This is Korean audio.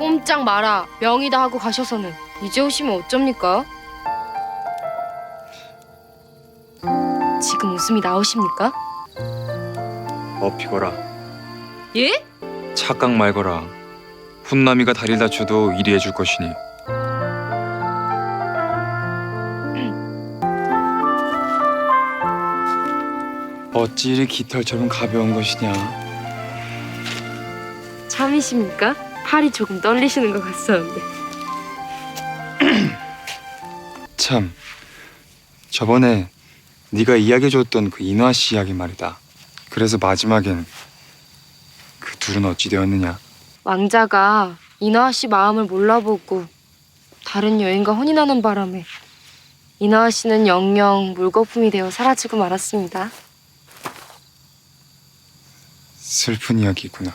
꼼짝 마라 명이다 하고 가셔서는 이제 오시면 어쩝니까? 지금 웃음이 나오십니까? 업히거라. 예? 착각 말거라. 훈남이가 다리를 다쳐도 이리 해 줄 것이니. 어찌 이리 깃털처럼 가벼운 것이냐? 참이십니까? 팔이 조금 떨리시는 것 같았는데 참, 저번에 네가 이야기해줬던 그 인화 씨 이야기 말이다. 그래서 마지막엔 그 둘은 어찌 되었느냐? 왕자가 이나와 씨 마음을 몰라보고 다른 여인과 혼인하는 바람에 이나와 씨는 영영 물거품이 되어 사라지고 말았습니다. 슬픈 이야기구나.